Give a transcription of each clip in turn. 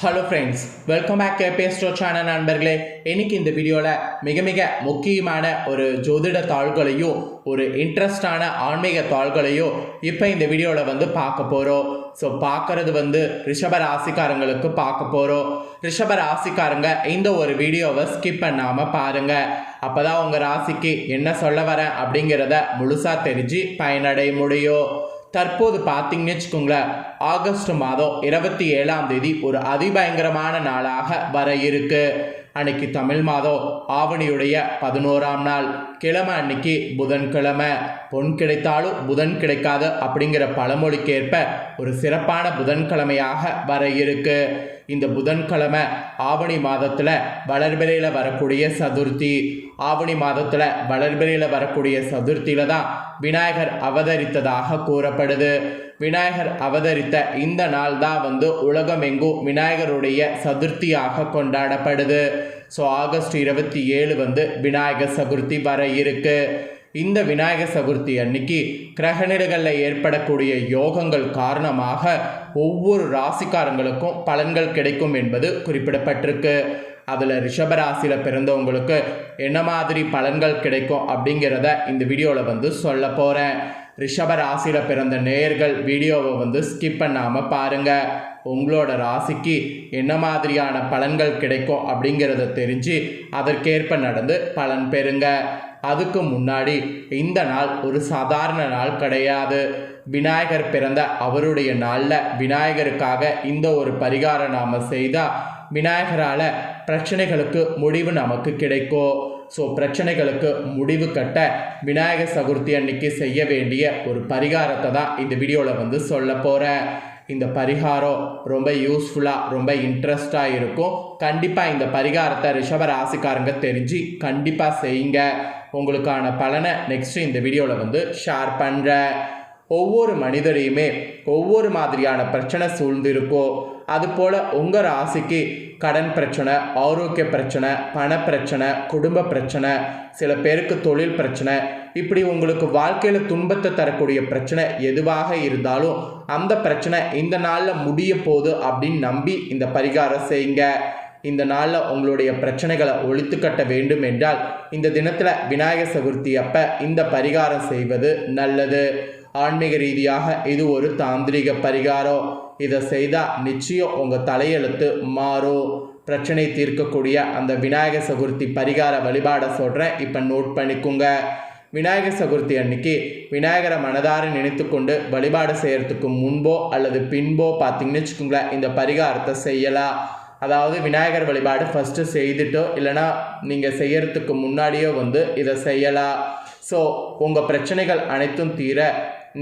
Hello friends welcome back KBS channel நண்பர்களே. இன்னைக்கு இந்த வீடியோவில் மிக மிக முக்கியமான ஒரு ஜோதிட தாள்களையும் ஒரு இன்ட்ரெஸ்டான ஆன்மீக தாள்களையும் இப்போ இந்த வீடியோவில் வந்து பார்க்க போகிறோம் ஸோ பார்க்குறது வந்து ரிஷப ராசிக்காரங்களுக்கு பார்க்க போகிறோம் ரிஷப ராசிக்காரங்க இந்த ஒரு வீடியோவை ஸ்கிப் பண்ணாமல் பாருங்கள் அப்போ தான் உங்கள் ராசிக்கு என்ன சொல்ல வரேன் அப்படிங்கிறத முழுசாக தெரிஞ்சு பயனடைய முடியும். தற்போது பார்த்தீங்கன்னு வச்சுக்கோங்களேன் ஆகஸ்ட் மாதம் இருபத்தி ஏழாம் தேதி ஒரு அதிபயங்கரமான நாளாக வர இருக்குது அன்னைக்கு தமிழ் மாதம் ஆவணியுடைய பதினோராம் நாள். கிழமை அன்னைக்கு புதன்கிழமை. பொன் கிடைத்தாலும் புதன் கிடைக்காது அப்படிங்கிற பழமொழிக்கேற்ப ஒரு சிறப்பான புதன்கிழமையாக வர இருக்கு. இந்த புதன்கிழமை ஆவணி மாதத்தில் வளர்பிறையில் வரக்கூடிய சதுர்த்தி. ஆவணி மாதத்தில் வளர்பிறையில் வரக்கூடிய சதுர்த்தியில் தான் விநாயகர் அவதரித்ததாக கூறப்படுது. விநாயகர் அவதரித்த இந்த நாள் தான் வந்து உலகமெங்கும் விநாயகருடைய சதுர்த்தியாக கொண்டாடப்படுது. ஸோ ஆகஸ்ட் இருபத்தி ஏழு வந்து விநாயகர் சதுர்த்தி வர இருக்கு. இந்த விநாயகர் சதுர்த்தி அன்னைக்கு கிரகநிலைகளில் ஏற்படக்கூடிய யோகங்கள் காரணமாக ஒவ்வொரு ராசிக்காரங்களுக்கும் பலன்கள் கிடைக்கும் என்பது குறிப்பிடப்பட்டிருக்கு. அதில் ரிஷபராசியில் பிறந்தவங்களுக்கு என்ன மாதிரி பலன்கள் கிடைக்கும் அப்படிங்கிறத இந்த வீடியோவில் வந்து சொல்ல போகிறேன் ரிஷப ராசியில் பிறந்த நேயர்கள் வீடியோவை வந்து ஸ்கிப் பண்ணாமல் பாருங்கள் உங்களோட ராசிக்கு என்ன மாதிரியான பலன்கள் கிடைக்கும் அப்படிங்கிறத தெரிஞ்சு அதற்கேற்ப நடந்து பலன் பெறுங்க. அதுக்கு முன்னாடி இந்த நாள் ஒரு சாதாரண நாள் கிடையாது. விநாயகர் பிறந்த அவருடைய நாளில் விநாயகருக்காக இந்த ஒரு பரிகாரம் நாம் செய்தால் விநாயகரால் பிரச்சனைகளுக்கு முடிவு நமக்கு கிடைக்கும். ஸோ பிரச்சனைகளுக்கு முடிவு கட்ட விநாயகர் சதுர்த்தி அன்னைக்கு செய்ய வேண்டிய ஒரு பரிகாரத்தை தான் இந்த வீடியோவில் வந்து சொல்ல போகிறேன் இந்த பரிகாரம் ரொம்ப யூஸ்ஃபுல்லாக ரொம்ப இன்ட்ரெஸ்டாக இருக்கும். கண்டிப்பாக இந்த பரிகாரத்தை ரிஷப ராசிக்காரங்க தெரிஞ்சு கண்டிப்பாக செய்யுங்க. உங்களுக்கான பலனை நெக்ஸ்ட்டு இந்த வீடியோவில் வந்து ஷேர் பண்ணுறேன் ஒவ்வொரு மனிதரையுமே ஒவ்வொரு மாதிரியான பிரச்சனை சூழ்ந்திருக்கோ. அதுபோல் உங்கள் ராசிக்கு கடன் பிரச்சனை ஆரோக்கிய பிரச்சனை பண பிரச்சனை குடும்ப பிரச்சனை சில பேருக்கு தொழில் பிரச்சனை இப்படி உங்களுக்கு வாழ்க்கையில் துன்பத்தை தரக்கூடிய பிரச்சனை எதுவாக இருந்தாலும் அந்த பிரச்சனை இந்த நாளில் முடிய போகுது அப்படின்னு நம்பி இந்த பரிகாரம் செய்யுங்க. இந்த நாளில் உங்களுடைய பிரச்சனைகளை ஒழித்து கட்ட வேண்டும் என்றால் இந்த தினத்தில் விநாயகர் சதுர்த்தி அப்போ இந்த பரிகாரம் செய்வது நல்லது. ஆன்மீக ரீதியாக இது ஒரு தாந்திரிக பரிகாரம் இதை செய்தால் நிச்சயம் உங்கள் தலையெழுத்து மாறும். பிரச்சனை தீர்க்கக்கூடிய அந்த விநாயகர் சதுர்த்தி பரிகார வழிபாடை சொல்கிறேன் இப்போ நோட் பண்ணிக்கோங்க. விநாயகர் சதுர்த்தி அன்னைக்கு விநாயகரை மனதார நினைத்து கொண்டு வழிபாடு செய்கிறதுக்கு முன்போ அல்லது பின்போ பார்த்தீங்கன்னு வச்சுக்கோங்களேன் இந்த பரிகாரத்தை செய்யலாம். அதாவது விநாயகர் வழிபாடு ஃபஸ்ட்டு செய்துட்டோ இல்லைனா நீங்கள் செய்யறதுக்கு முன்னாடியோ வந்து இதை செய்யலாம். ஸோ உங்கள் பிரச்சனைகள் அனைத்தும் தீர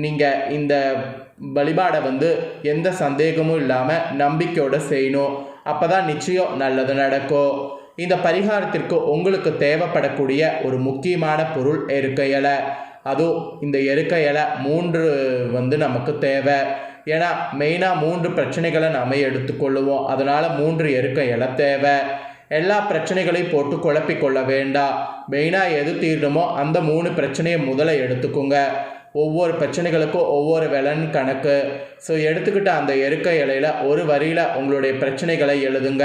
நீங்கள் இந்த வழிபாடை வந்து எந்த சந்தேகமும் இல்லாமல் நம்பிக்கையோடு செய்யணும். அப்போ தான் நிச்சயம் நல்லது நடக்கும். இந்த பரிகாரத்திற்கு உங்களுக்கு தேவைப்படக்கூடிய ஒரு முக்கியமான பொருள் எருக்க இலை. அதுவும் இந்த எருக்க இலை மூன்று வந்து நமக்கு தேவை. ஏன்னா மெயினாக மூன்று பிரச்சனைகளை நாம் எடுத்துக்கொள்ளுவோம் அதனால் மூன்று எருக்க இலை தேவை. எல்லா பிரச்சனைகளையும் போட்டு குழப்பிக்கொள்ள வேண்டாம். மெயினாக எது தீரணுமோ அந்த மூணு பிரச்சனையை முதல்ல எடுத்துக்கோங்க. ஒவ்வொரு பிரச்சனைகளுக்கும் ஒவ்வொரு விலன் கணக்கு. ஸோ எடுத்துக்கிட்ட அந்த எருக்க இலையில் ஒரு வரியில் உங்களுடைய பிரச்சனைகளை எழுதுங்க.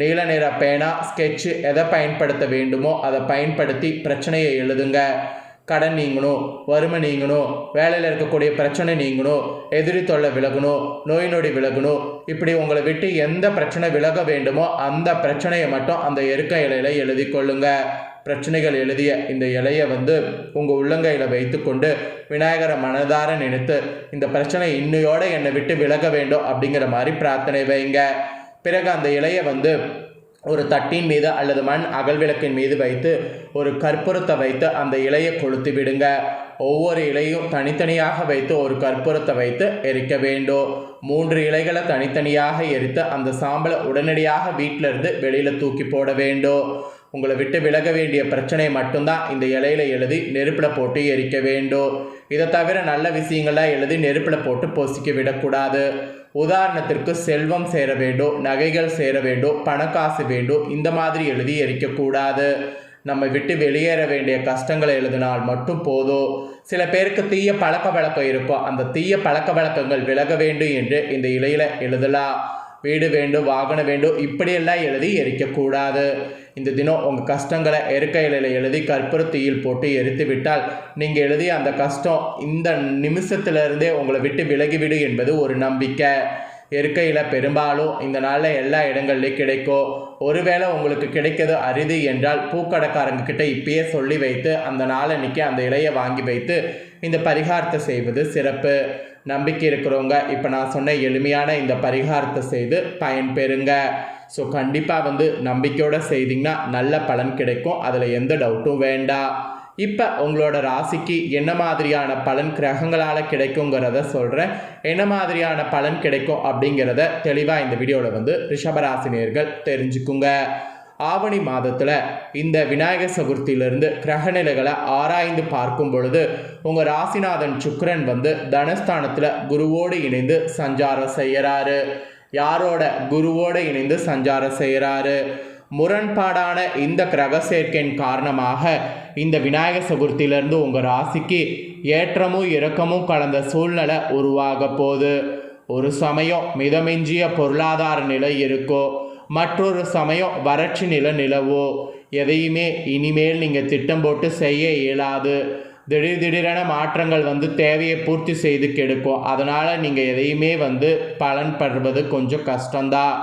நீல நிற பேனா ஸ்கெட்சு எதை பயன்படுத்த வேண்டுமோ அதை பயன்படுத்தி பிரச்சனையை எழுதுங்க. கடன் நீங்கணும் வறுமை நீங்கணும் வேலையில் இருக்கக்கூடிய பிரச்சனை நீங்கணும் எதிரி தொல்லை விலகணும் நோய் நொடி விலகணும். இப்படி உங்களை விட்டு எந்த பிரச்சனை விலக வேண்டுமோ அந்த பிரச்சனையை மட்டும் அந்த எருக்க இலையில எழுதி கொள்ளுங்கள் பிரச்சனைகள் எழுதிய இந்த இலையை வந்து உங்கள் உள்ளங்கையில் வைத்துக்கொண்டு விநாயகரை மனதார நினைத்து இந்த பிரச்சனை இன்னையோடு என்னை விட்டு விலக வேண்டும் அப்படிங்கிற மாதிரி பிரார்த்தனை வைங்க. பிறகு அந்த இலையை வந்து ஒரு தட்டின் மீது அல்லது மண் அகல் விளக்கின் மீது வைத்து ஒரு கற்பூரத்தை வைத்து அந்த இலையை கொளுத்து விடுங்க. ஒவ்வொரு இலையும் தனித்தனியாக வைத்து ஒரு கற்பூரத்தை வைத்து எரிக்க வேண்டும். மூன்று இலைகளை தனித்தனியாக எரித்து அந்த சாம்பலை உடனடியாக வீட்டிலிருந்து வெளியில் தூக்கி போட வேண்டும். உங்களை விட்டு விலக வேண்டிய பிரச்சனையை மட்டும்தான் இந்த இலையில எழுதி நெருப்பில் போட்டு எரிக்க வேண்டும். இதை தவிர நல்ல விஷயங்கள்லாம் எழுதி நெருப்பில் போட்டு பொசிக்க விடக்கூடாது. உதாரணத்திற்கு செல்வம் சேர வேண்டும் நகைகள் சேர வேண்டும் பணக்காசு வேண்டும் இந்த மாதிரி எழுதி எரிக்கக்கூடாது. நம்ம விட்டு வெளியேற வேண்டிய கஷ்டங்களை எழுதினால் மட்டும் போதும். சில பேருக்கு தீய பழக்க வழக்கம் இருக்கும். அந்த தீய பழக்க வழக்கங்கள் விலக வேண்டும் என்று இந்த இலையில் எழுதலாம் வீடு வேண்டும் வாகனம் வேண்டும் இப்படியெல்லாம் எழுதி எரிக்கக்கூடாது. இந்த தினம் உங்கள் கஷ்டங்களை எருக்கையில எழுதி கற்பூரத்தீயில் போட்டு எரித்து விட்டால் நீங்கள் எழுதிய அந்த கஷ்டம் இந்த நிமிஷத்திலிருந்தே உங்களை விட்டு விலகிவிடு என்பது ஒரு நம்பிக்கை. இருக்கையில் பெரும்பாலும் இந்த நாளில் எல்லா இடங்கள்லையும் கிடைக்கும். ஒருவேளை உங்களுக்கு கிடைக்கிறது அரிது என்றால் பூக்கடைக்காரங்க கிட்ட இப்பயே சொல்லி வைத்து அந்த நாளன்னைக்கு அந்த இலையை வாங்கி வைத்து இந்த பரிகாரத்தை செய்வது சிறப்பு. நம்பிக்கை இருக்கிறவங்க இப்போ நான் சொன்ன எளிமையான இந்த பரிகாரத்தை செய்து பயன்பெறுங்க. ஸோ கண்டிப்பாக வந்து நம்பிக்கையோடு செய்தீங்கன்னா நல்ல பலன் கிடைக்கும். அதில் எந்த டவுட்டும் வேண்டாம் இப்போ உங்களோட ராசிக்கு என்ன மாதிரியான பலன் கிரகங்களால் கிடைக்குங்கிறத சொல்கிறேன் என்ன மாதிரியான பலன் கிடைக்கும் அப்படிங்கிறத தெளிவாக இந்த வீடியோவில் வந்து ரிஷபராசினியர்கள் தெரிஞ்சுக்குங்க. ஆவணி மாதத்தில் இந்த விநாயகர் சதுர்த்தியிலிருந்து கிரகநிலைகளை ஆராய்ந்து பார்க்கும் பொழுது உங்கள் ராசிநாதன் சுக்கரன் வந்து தனஸ்தானத்தில் குருவோடு இணைந்து சஞ்சாரம் செய்கிறாரு யாரோட குருவோடு இணைந்து சஞ்சாரம் செய்கிறாரு? முரண்பாடான இந்த கிரக சேர்க்கையின் காரணமாக இந்த விநாயகர் சதுர்த்தியிலிருந்து உங்கள் ராசிக்கு ஏற்றமும் இறக்கமும் கலந்த சூழ்நிலை உருவாக போகுது. ஒரு சமயம் மிதமிஞ்சிய பொருளாதார நிலை இருக்கோ மற்றொரு சமயம் வறட்சி நில நிலவோ எதையுமே இனிமேல் நீங்கள் திட்டம் போட்டு செய்ய இயலாது. திடீர் திடீரென மாற்றங்கள் வந்து தேவையை பூர்த்தி செய்து கெடுக்கும். அதனால் நீங்கள் எதையுமே வந்து பலன் படுவது கொஞ்சம் கஷ்டம்தான்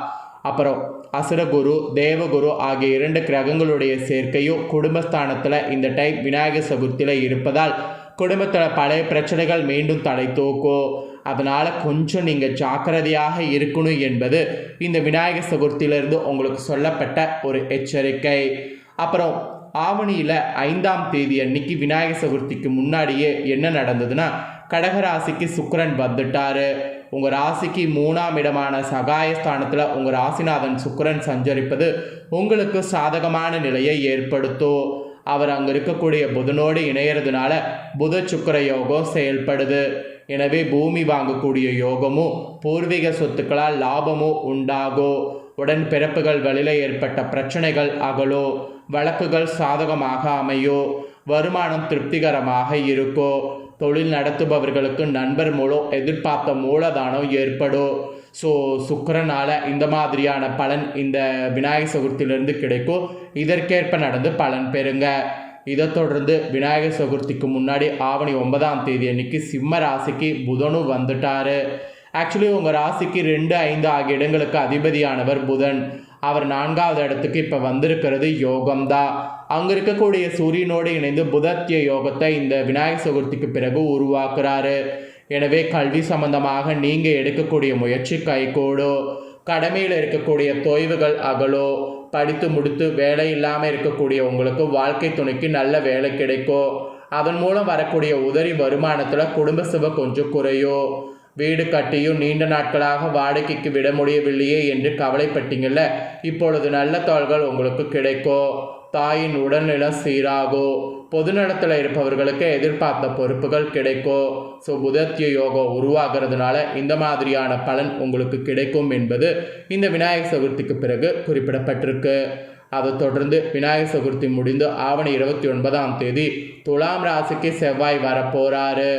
அப்புறம் அசுரகுரு தேவகுரு ஆகிய இரண்டு கிரகங்களுடைய சேர்க்கையும் குடும்பஸ்தானத்தில் இந்த டைம் விநாயகர் சதுர்த்தியில் இருப்பதால் குடும்பத்தில் பழைய பிரச்சனைகள் மீண்டும் தலை தூக்கும். அதனால் கொஞ்சம் நீங்கள் ஜாக்கிரதையாக இருக்கணும் என்பது இந்த விநாயகர் சதுர்த்தியிலிருந்து உங்களுக்கு சொல்லப்பட்ட ஒரு எச்சரிக்கை. அப்புறம் ஆவணியில் ஐந்தாம் தேதி அன்னைக்கு விநாயகர் சதுர்த்திக்கு முன்னாடியே என்ன நடந்ததுன்னா கடகராசிக்கு சுக்கரன் வந்துட்டாரு. உங்கள் ராசிக்கு மூணாம் இடமான சகாயஸ்தானத்தில் உங்கள் ராசிநாதன் சுக்கரன் சஞ்சரிப்பது உங்களுக்கு சாதகமான நிலையை ஏற்படுத்தும். அவர் அங்கே இருக்கக்கூடிய புதனோடு இணையறதுனால புத சுக்கர யோகம் செயல்படுது. எனவே பூமி வாங்கக்கூடிய யோகமும் பூர்வீக சொத்துக்களால் லாபமும் உண்டாகும். உடன் பிறப்புகள் வழியில் ஏற்பட்ட பிரச்சனைகள் அகலோ வழக்குகள் சாதகமாக அமையோ வருமானம் திருப்திகரமாக இருக்கோ தொழில் நடத்துபவர்களுக்கு நண்பர் மூலம் எதிர்பார்த்த மூலதானம் ஏற்படும் ஸோ சுக்கரனால் இந்த மாதிரியான பலன் இந்த விநாயகர் சதுர்த்தியிலிருந்து கிடைக்கும். இதற்கேற்ப நடந்து பலன் பெறுங்க. இதை தொடர்ந்து விநாயகர் சதுர்த்திக்கு முன்னாடி ஆவணி ஒன்பதாம் தேதி அன்னைக்கு சிம்ம ராசிக்கு புதனும் வந்துட்டாரு. ஆக்சுவலி உங்கள் ராசிக்கு ரெண்டு ஐந்து ஆகிய இடங்களுக்கு அதிபதியானவர் புதன். அவர் நான்காவது இடத்துக்கு இப்போ வந்திருக்கிறது யோகம்தான் அங்கே இருக்கக்கூடிய சூரியனோடு இணைந்து புதத்திய யோகத்தை இந்த விநாயகர் சதுர்த்திக்கு பிறகு உருவாக்குறாரு. எனவே கல்வி சம்பந்தமாக நீங்கள் எடுக்கக்கூடிய முயற்சி கைகூடோ. கடமையில் இருக்கக்கூடிய தொய்வுகள் அகலோ. படித்து முடித்து வேலை இல்லாமல் இருக்கக்கூடிய உங்களுக்கு வாழ்க்கை துணைக்கு நல்ல வேலை கிடைக்கும் அதன் மூலம் வரக்கூடிய உதவி வருமானத்தில் குடும்ப சுவை கொஞ்சம் குறையும் வீடு கட்டியும் நீண்ட நாட்களாக வாடகைக்கு விட முடியவில்லையே என்று கவலைப்பட்டீங்கல்ல? இப்பொழுது நல்ல தாள்கள் உங்களுக்கு கிடைக்கும் தாயின் உடல்நிலை சீராகும் பொதுநலத்தில் இருப்பவர்களுக்கு எதிர்பார்த்த பொறுப்புகள் கிடைக்கும் ஸோ புதத்திய யோகம் உருவாகிறதுனால இந்த மாதிரியான பலன் உங்களுக்கு கிடைக்கும் என்பது இந்த விநாயகர் சதுர்த்திக்கு பிறகு குறிப்பிடப்பட்டிருக்கு. அதை தொடர்ந்து விநாயகர் சதுர்த்தி முடிந்து ஆவணி இருபத்தி ஒன்பதாம் தேதி துலாம் ராசிக்கு செவ்வாய் வர போகிறாரு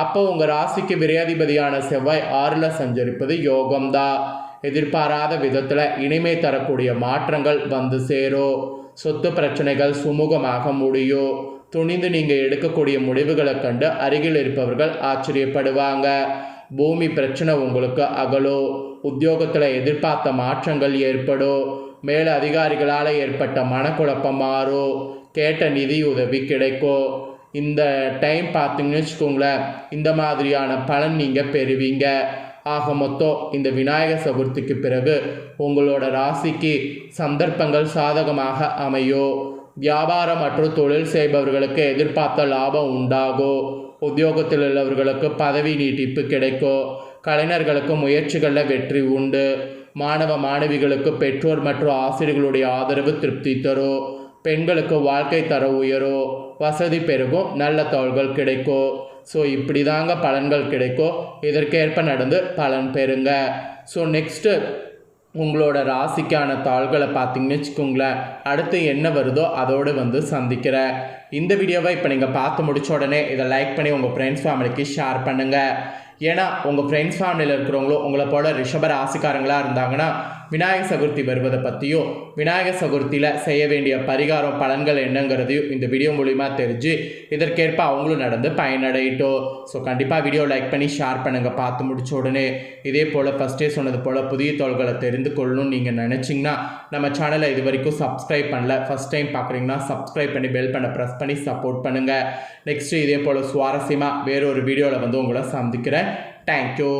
அப்போ உங்கள் ராசிக்கு விரையாதிபதியான செவ்வாய் ஆறில் சஞ்சரிப்பது யோகம்தான் எதிர்பாராத விதத்தில் இனிமை தரக்கூடிய மாற்றங்கள் வந்து சேரும் சொத்து பிரச்சனைகள் சுமூகமாக முடியும் துணிந்து நீங்கள் எடுக்கக்கூடிய முடிவுகளை கண்டு அருகில் இருப்பவர்கள் ஆச்சரியப்படுவாங்க. பூமி பிரச்சனை உங்களுக்கு அகலோ. உத்தியோகத்தில் எதிர்பார்த்த மாற்றங்கள் ஏற்படும் மேல அதிகாரிகளால் ஏற்பட்ட மனக்குழப்பம் மாறும் கேட்ட நிதி உதவி கிடைக்கும் இந்த டைம் பார்த்தீங்கன்னு வச்சுக்கோங்களேன் இந்த மாதிரியான பலன் நீங்கள் பெறுவீங்க. ஆக மொத்தம் இந்த விநாயகர் சதுர்த்திக்கு பிறகு உங்களோட ராசிக்கு சந்தர்ப்பங்கள் சாதகமாக அமையும். வியாபாரம் மற்றும் தொழில் செய்பவர்களுக்கு எதிர்பார்த்த லாபம் உண்டாகும். உத்தியோகத்தில் உள்ளவர்களுக்கு பதவி நீட்டிப்பு கிடைக்கும். கலைஞர்களுக்கு முயற்சிகளில் வெற்றி உண்டு. மாணவ மாணவிகளுக்கு பெற்றோர் மற்றும் ஆசிரியர்களுடைய ஆதரவு திருப்தி தரும். பெண்களுக்கு வாழ்க்கை தர உயரும் வசதி பெருகும் நல்ல தோள்கள் கிடைக்கும் ஸோ இப்படி தாங்க பலன்கள் கிடைக்கும் இதற்கேற்ப நடந்து பலன் பெறுங்க. ஸோ நெக்ஸ்ட்டு உங்களோட ராசிக்கான தாள்களை பார்த்தீங்கன்னு வச்சுக்கோங்களேன். அடுத்து என்ன வருதோ அதோடு வந்து சந்திக்கிறேன் இந்த வீடியோவை இப்போ நீங்கள் பார்த்து முடிச்ச உடனே இதை லைக் பண்ணி உங்கள் ஃப்ரெண்ட்ஸ் ஃபேமிலிக்கு ஷேர் பண்ணுங்கள் ஏன்னா உங்கள் ஃப்ரெண்ட்ஸ் ஃபேமிலியில் இருக்கிறவங்களும் உங்களை போல ரிஷப ராசிக்காரங்களாக இருந்தாங்கன்னா விநாயகர் சதுர்த்தி வருவதை பற்றியும் விநாயகர் சதுர்த்தியில் செய்ய வேண்டிய பரிகாரம் பலன்கள் என்னங்கிறதையும் இந்த வீடியோ மூலிமா தெரிஞ்சு இதற்கேற்ப அவங்களும் நடந்து பயனடையட்டும். ஸோ கண்டிப்பாக வீடியோ லைக் பண்ணி ஷேர் பண்ணுங்கள் பார்த்து முடிச்ச உடனே இதே போல் ஃபஸ்ட்டே சொன்னது போல் புதிய தோள்களை தெரிந்து கொள்ளணும்னு நீங்கள் நினச்சிங்கன்னா நம்ம சேனலை இது வரைக்கும் சப்ஸ்கிரைப் பண்ணல. ஃபஸ்ட் டைம் பார்க்குறீங்கன்னா சப்ஸ்கிரைப் பண்ணி பெல் பண்ண ப்ரெஸ் பண்ணி சப்போர்ட் பண்ணுங்கள் நெக்ஸ்ட்டு இதே போல் சுவாரஸ்யமாக வேறொரு வீடியோவில் வந்து உங்களை சந்திக்கிறேன். தேங்க்யூ